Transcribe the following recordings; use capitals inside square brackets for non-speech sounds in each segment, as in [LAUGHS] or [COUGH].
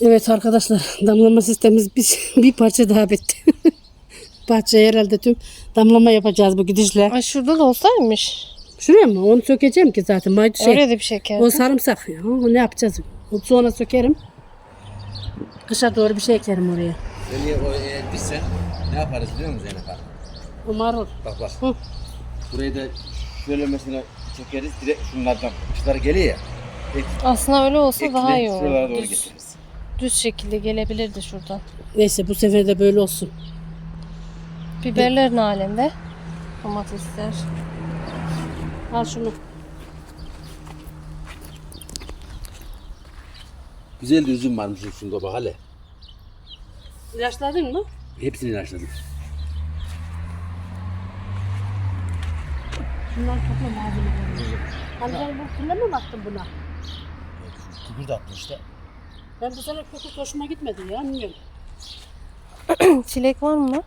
Evet arkadaşlar damlama sistemimiz bir, [LAUGHS] bir parça daha bitti. [LAUGHS] Bahçeye herhalde tüm damlama yapacağız bu gidişle. Ay şurada da olsaymış. Şuraya mı? Onu sökeceğim ki zaten. Maydı şey. Öyle de bir şeker. O sarımsak ya. Onu ne yapacağız? Onu sonra sökerim. Kışa doğru bir şey ekerim oraya. Seneye o eğer bitse ne yaparız biliyor musun Zeynep abi? O marul. Bak bak. Hı. Burayı da şöyle mesela çekeriz direkt şunlardan kuşlar geliyor ya. Ek, Aslında öyle olsa daha iyi şuralara olur. doğru Düz, getiririz. Düz şekilde gelebilirdi şuradan. Neyse bu sefer de böyle olsun. Biberler ne alemde? Domatesler. Al şunu. Güzel de üzüm varmış üstünde bak hele. İlaçladın mı? Hepsini ilaçladım. Şundan topla malzemeleri. Hani ben bu mi baktım buna? Küpür de attı işte. Ben bu sene koku hoşuma gitmedi ya. Bilmiyorum. [CLEARS THROAT] Çilek var mı?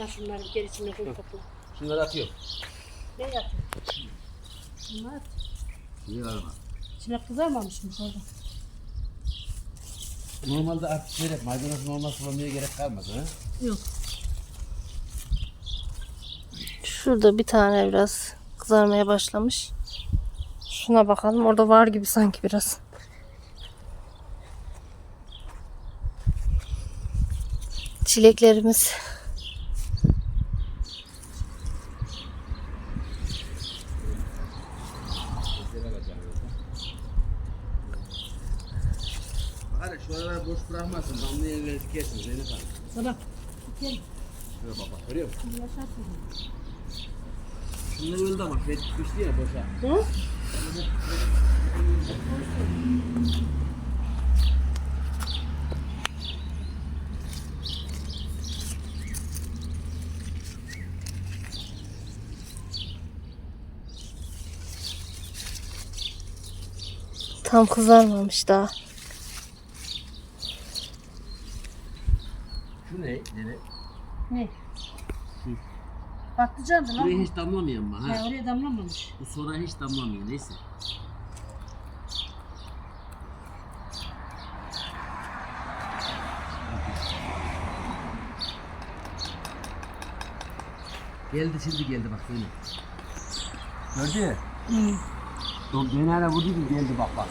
Ya şunları geri içine koy topla. Şunları atıyor. Ne yapayım? Bunlar Güzel arama. içine kızarmamış mı orada? Normalde artık şöyle maydanoz normal sulamaya gerek kalmaz ha. Yok. Şurada bir tane biraz kızarmaya başlamış. Şuna bakalım. Orada var gibi sanki biraz. Çileklerimiz. Hadi şu aralar boş bırakmasın. Damlaya ver kesin Zeynep abi. Sabah. Gel. Şöyle bak görüyor musun? Yaşarsın. Şunlar öldü ama fet düştü ya boşa. Hı? Tam kızarmamış daha. Şu ne? Zeynep? Ne? Patlıcandı lan. Buraya bu. hiç damlamıyor ama ha. Ha, oraya damlamamış. Bu sonra hiç damlamıyor neyse. Geldi şimdi geldi bak Zeynep. Gördün mü? Hı. Dur dönere vurdu gibi geldi bak bak.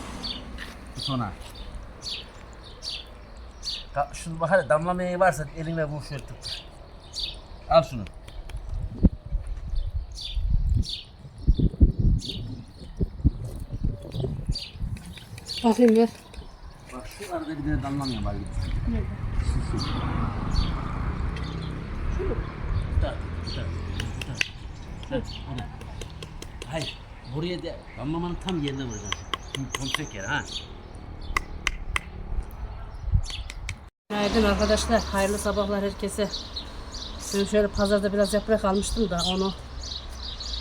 Bu sonra. Da, şunu bak hele damlamaya varsa eline vur şöyle tut. Al şunu. Bakayım ver. Bak şu arada bir tane damlamıyor var. Nerede? Tutar, tutar, tutar. Ha, orada. Hayır, buraya da damlamanın tam yerine vuracaksın. Şimdi komplek yer ha. Günaydın arkadaşlar. Hayırlı sabahlar herkese. Ben şöyle pazarda biraz yaprak almıştım da onu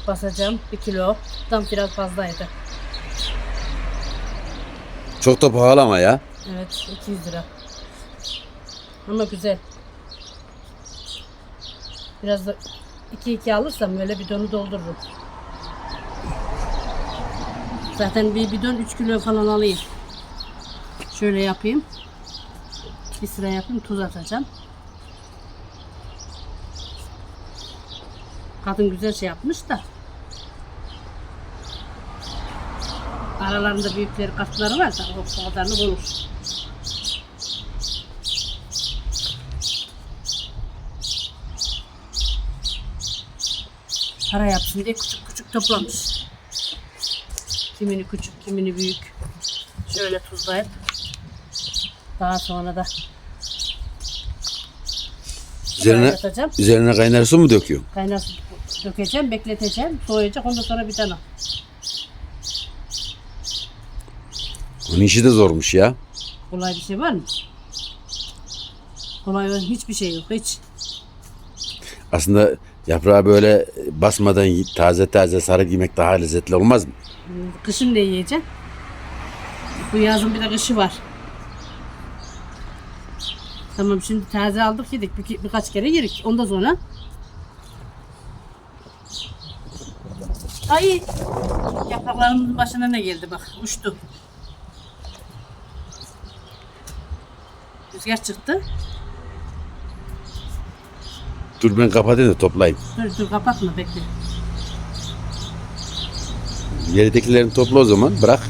basacağım. Bir kilo. Tam biraz fazlaydı. Çok da pahalı ama ya. Evet 200 lira. Ama güzel. Biraz da 2-2 alırsam böyle bidonu doldururum. Zaten bir bidon 3 kilo falan alayım. Şöyle yapayım. Bir sıra yapayım tuz atacağım. Kadın güzel şey yapmış da. Aralarında büyükleri katları var da o o kadarını bulur. Para yapsın diye küçük küçük toplamış. Kimini küçük, kimini büyük. Şöyle tuzlayıp daha sonra da Üzerine, kaynatacağım. üzerine kaynar su mu döküyor? Kaynar su dökeceğim, bekleteceğim. Soğuyacak. Ondan sonra bir tane. Onun işi de zormuş ya. Kolay bir şey var mı? Kolay hiçbir şey yok. Hiç. Aslında yaprağı böyle basmadan taze taze sarıp yemek daha lezzetli olmaz mı? Kışın da yiyeceğim. Bu yazın bir de kışı var. Tamam şimdi taze aldık yedik. Bir, birkaç kere yedik. Ondan sonra Ay yapraklarımızın başına ne geldi bak uçtu. Rüzgar çıktı. Dur ben kapatayım da toplayayım. Dur dur kapatma bekle. Yeridekilerini topla o zaman bırak.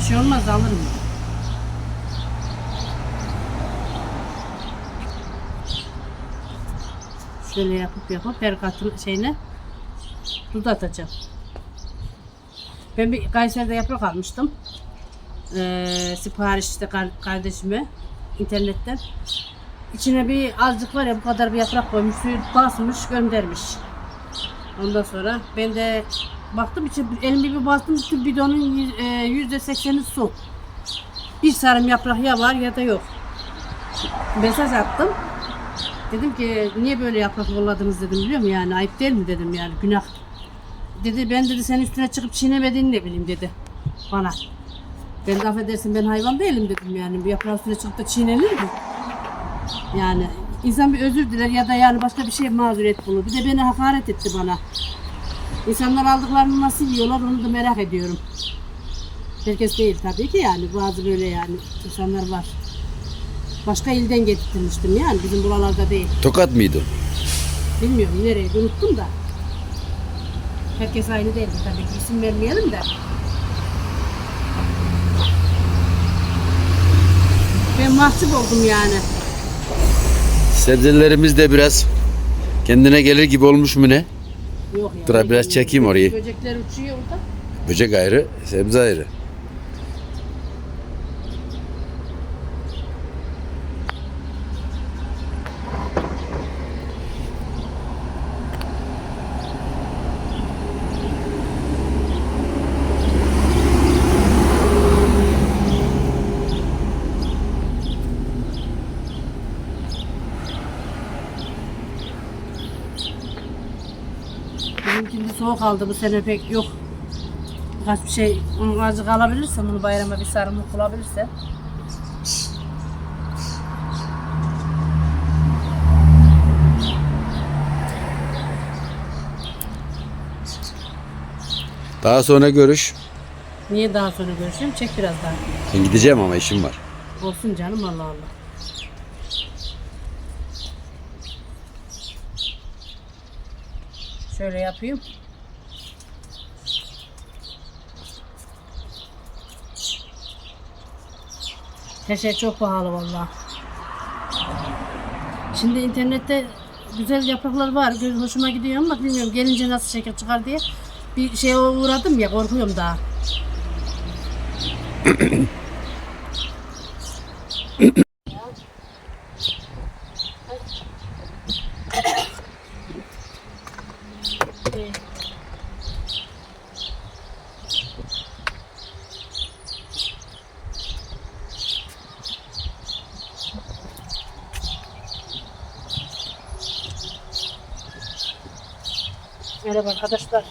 Bir şey olmaz alırım. Şöyle yapıp yapıp her katın şeyine tuz atacağım. Ben bir Kayseri'de yaprak almıştım. Ee, sipariş işte kar- kardeşime internetten. İçine bir azıcık var ya bu kadar bir yaprak koymuş, suyu basmış, göndermiş. Ondan sonra ben de baktım içi elimi bir bastım bütün bidonun e, yüzde sekseni su. Bir sarım yaprak ya var ya da yok. Mesaj attım. Dedim ki niye böyle yaprak yolladınız dedim biliyor musun yani ayıp değil mi dedim yani günah. Dedi ben dedi senin üstüne çıkıp çiğnemediğini ne bileyim dedi bana. Ben de affedersin ben hayvan değilim dedim yani bir yaprağın üstüne çıkıp da çiğnenir mi? Yani insan bir özür diler ya da yani başka bir şey mazeret bulur. Bir de beni hakaret etti bana. İnsanlar aldıklarını nasıl yiyorlar onu da merak ediyorum. Herkes değil tabii ki yani bazı böyle yani insanlar var. Başka ilden getirmiştim yani bizim buralarda değil. Tokat mıydı? Bilmiyorum nereye unuttum da. Herkes aynı değil tabii ki isim vermeyelim de. Ben mahcup oldum yani. Sebzelerimiz de biraz kendine gelir gibi olmuş mu ne? Yok ya. Dur, biraz çekeyim orayı. Böcekler uçuyor orada. Böcek ayrı, sebze ayrı. Bizimkinde soğuk aldı bu sene pek yok. Birkaç bir şey onu azıcık alabilirsem bunu bayrama bir sarımlık bulabilirse. Daha sonra görüş. Niye daha sonra görüşeyim? Çek biraz daha. Ben gideceğim ama işim var. Olsun canım Allah Allah. Şöyle yapayım. Her şey çok pahalı vallahi. Şimdi internette güzel yapraklar var. Göz hoşuma gidiyor ama bilmiyorum gelince nasıl şekil çıkar diye. Bir şeye uğradım ya korkuyorum daha. Merhaba arkadaşlar.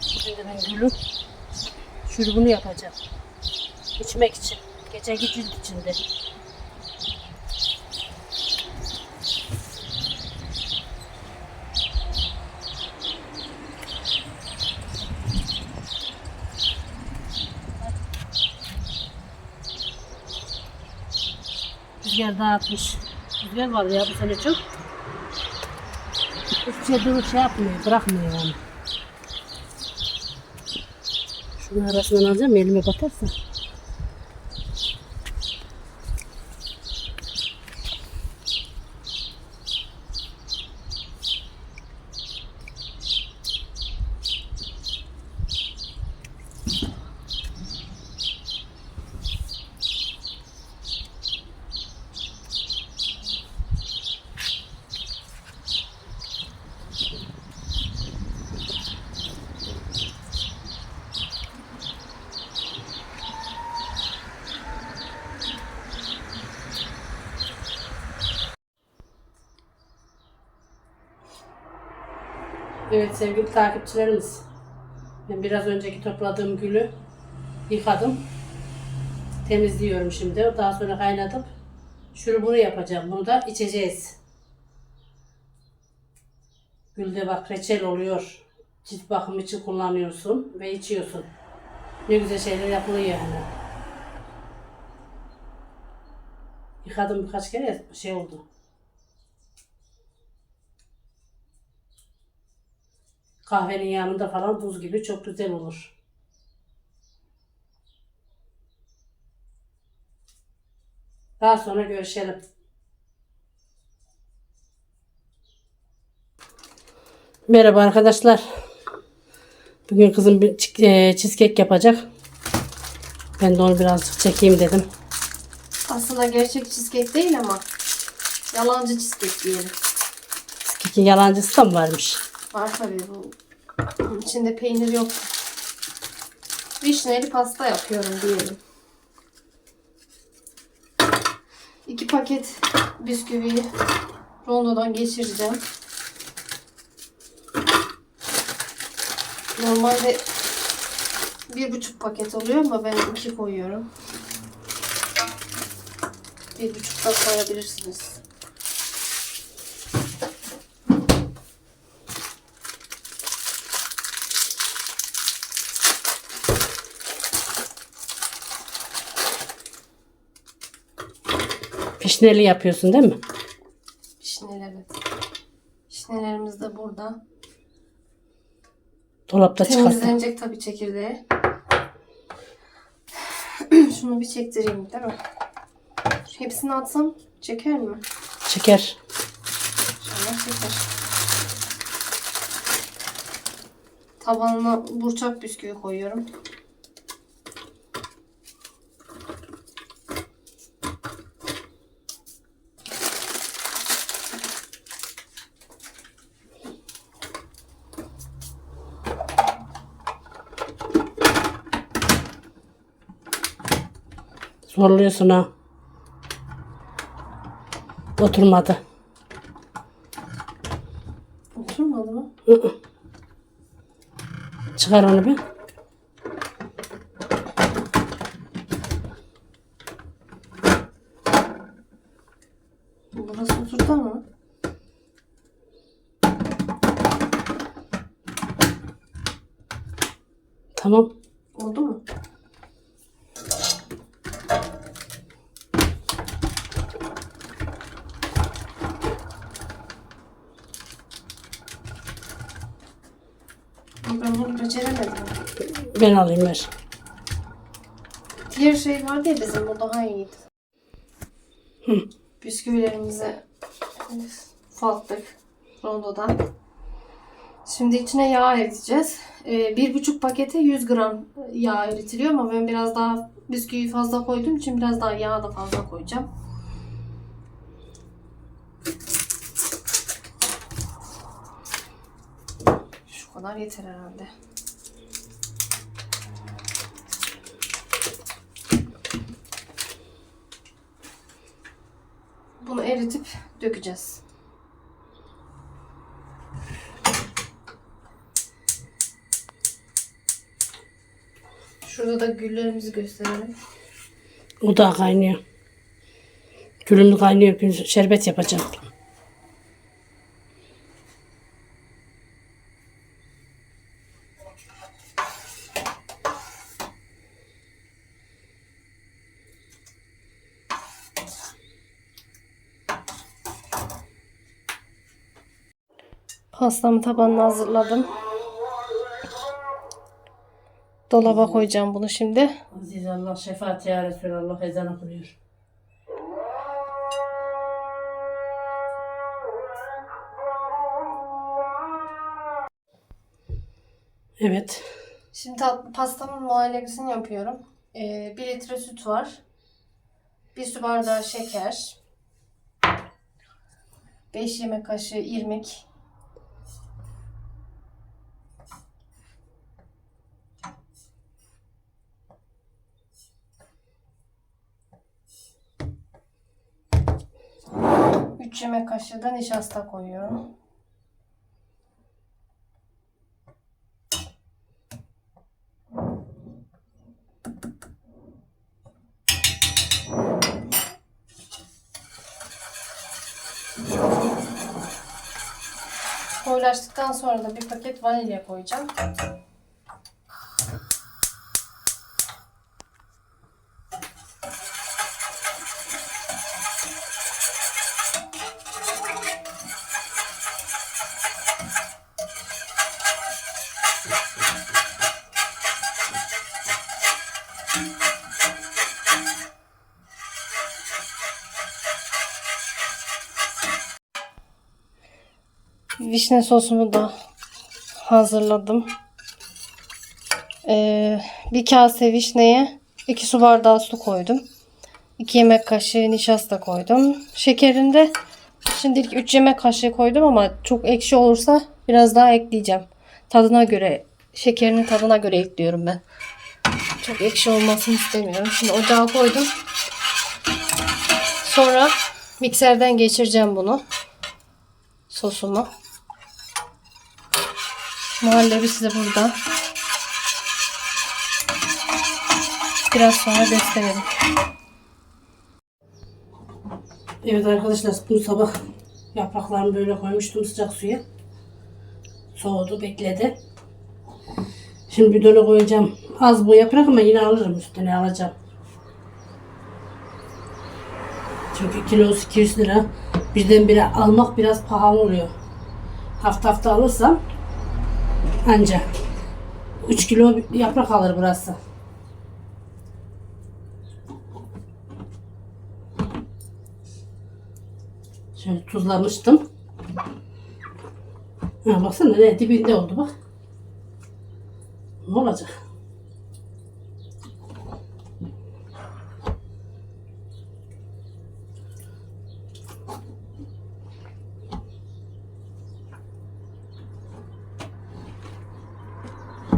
Şimdi ben gülün şurubunu yapacağım. İçmek için. Geceki cilt içinde. Rüzgar dağıtmış. Rüzgar var ya bu sene çok. Hiçbir şey durup şey yapmıyor, bırakmıyor yani. Şunu arasından alacağım elime batarsa. Evet sevgili takipçilerimiz. Biraz önceki topladığım gülü yıkadım. Temizliyorum şimdi. Daha sonra kaynatıp şurubunu yapacağım. Bunu da içeceğiz. Gülde bak reçel oluyor. Cilt bakımı için kullanıyorsun ve içiyorsun. Ne güzel şeyler yapılıyor yani. Yıkadım birkaç kere şey oldu. Kahvenin yanında falan buz gibi çok güzel olur. Daha sonra görüşelim. Merhaba arkadaşlar. Bugün kızım bir e, cheesecake yapacak. Ben de onu birazcık çekeyim dedim. Aslında gerçek cheesecake değil ama yalancı cheesecake diyelim. Cheesecake'in yalancısı da mı varmış? Var tabii bu. Bunun içinde peynir yok. Vişneli pasta yapıyorum diyelim. İki paket bisküviyi rondodan geçireceğim. Normalde bir buçuk paket oluyor ama ben iki koyuyorum. Bir buçuk da koyabilirsiniz. Pişneli yapıyorsun değil mi? Vişneleri. Vişnelerimiz de burada. Dolapta çıkarttım. Temizlenecek tabii çekirdeği. [CLEARS THROAT] Şunu bir çektireyim değil mi? Hepsini atsam çeker mi? Çeker. İnşallah çeker. Tabanına burçak bisküvi koyuyorum. Zorluyorsun ha. Oturmadı. Oturmadı mı? Çıkar onu bir. Burası oturdu ama. Tamam. Oldu mu? Ben bunu beceremedim. Ben alayım ver. Diğer şey vardı ya bizim o daha iyiydi. Bisküvilerimizi ufalttık rondodan. Şimdi içine yağ eriteceğiz. Ee, bir buçuk pakete 100 gram yağ eritiliyor ama ben biraz daha bisküvi fazla koyduğum için biraz daha yağ da fazla koyacağım. Şu kadar yeter herhalde. Bunu eritip dökeceğiz. Şurada da güllerimizi gösterelim. O da kaynıyor. Gülüm kaynıyor. Şerbet yapacağım. Pastamı tabanına hazırladım. Dolaba koyacağım bunu şimdi. Aziz Allah şefaat ya Resulallah ezan okunuyor. Evet. Şimdi pastamın muhallebisini yapıyorum. Ee, 1 litre süt var. 1 su bardağı şeker. 5 yemek kaşığı irmik. Üç yemek kaşığı da nişasta koyuyorum. Koyulaştıktan sonra da bir paket vanilya koyacağım. Vişne sosumu da hazırladım. Ee, bir kase vişneye 2 su bardağı su koydum. 2 yemek kaşığı nişasta koydum. Şekerinde şimdilik 3 yemek kaşığı koydum ama çok ekşi olursa biraz daha ekleyeceğim. Tadına göre, şekerinin tadına göre ekliyorum ben. Çok ekşi olmasını istemiyorum. Şimdi ocağa koydum. Sonra mikserden geçireceğim bunu. Sosumu. Muhallebi size burada. Biraz sonra gösterelim. Evet arkadaşlar bu sabah yapraklarımı böyle koymuştum sıcak suya. Soğudu bekledi. Şimdi bidona koyacağım. Az bu yaprak ama yine alırım üstüne alacağım. Çünkü kilosu 200 lira. Birdenbire almak biraz pahalı oluyor. Hafta hafta alırsam anca 3 kilo yaprak alır burası. Şöyle tuzlamıştım. Ha, baksana ne dibinde oldu bak. Ne olacak?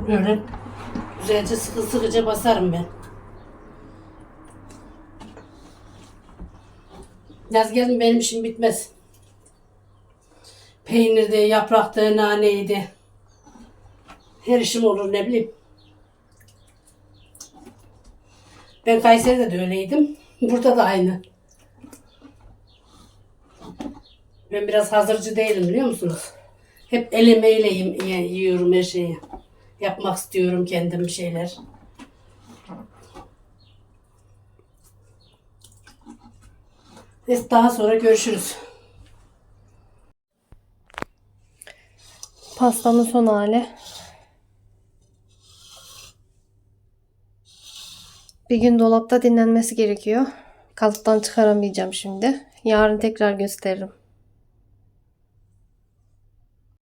Böyle güzelce sıkı sıkıca basarım ben. Yaz gelin benim işim bitmez. Peynirde, yaprakta, naneydi. Her işim olur ne bileyim. Ben Kayseri'de de öyleydim. Burada da aynı. Ben biraz hazırcı değilim biliyor musunuz? Hep el emeğiyle yiyorum her şeyi. Yapmak istiyorum kendim şeyler. Daha sonra görüşürüz. Pastanın son hali. Bir gün dolapta dinlenmesi gerekiyor. Kalıptan çıkaramayacağım şimdi. Yarın tekrar gösteririm.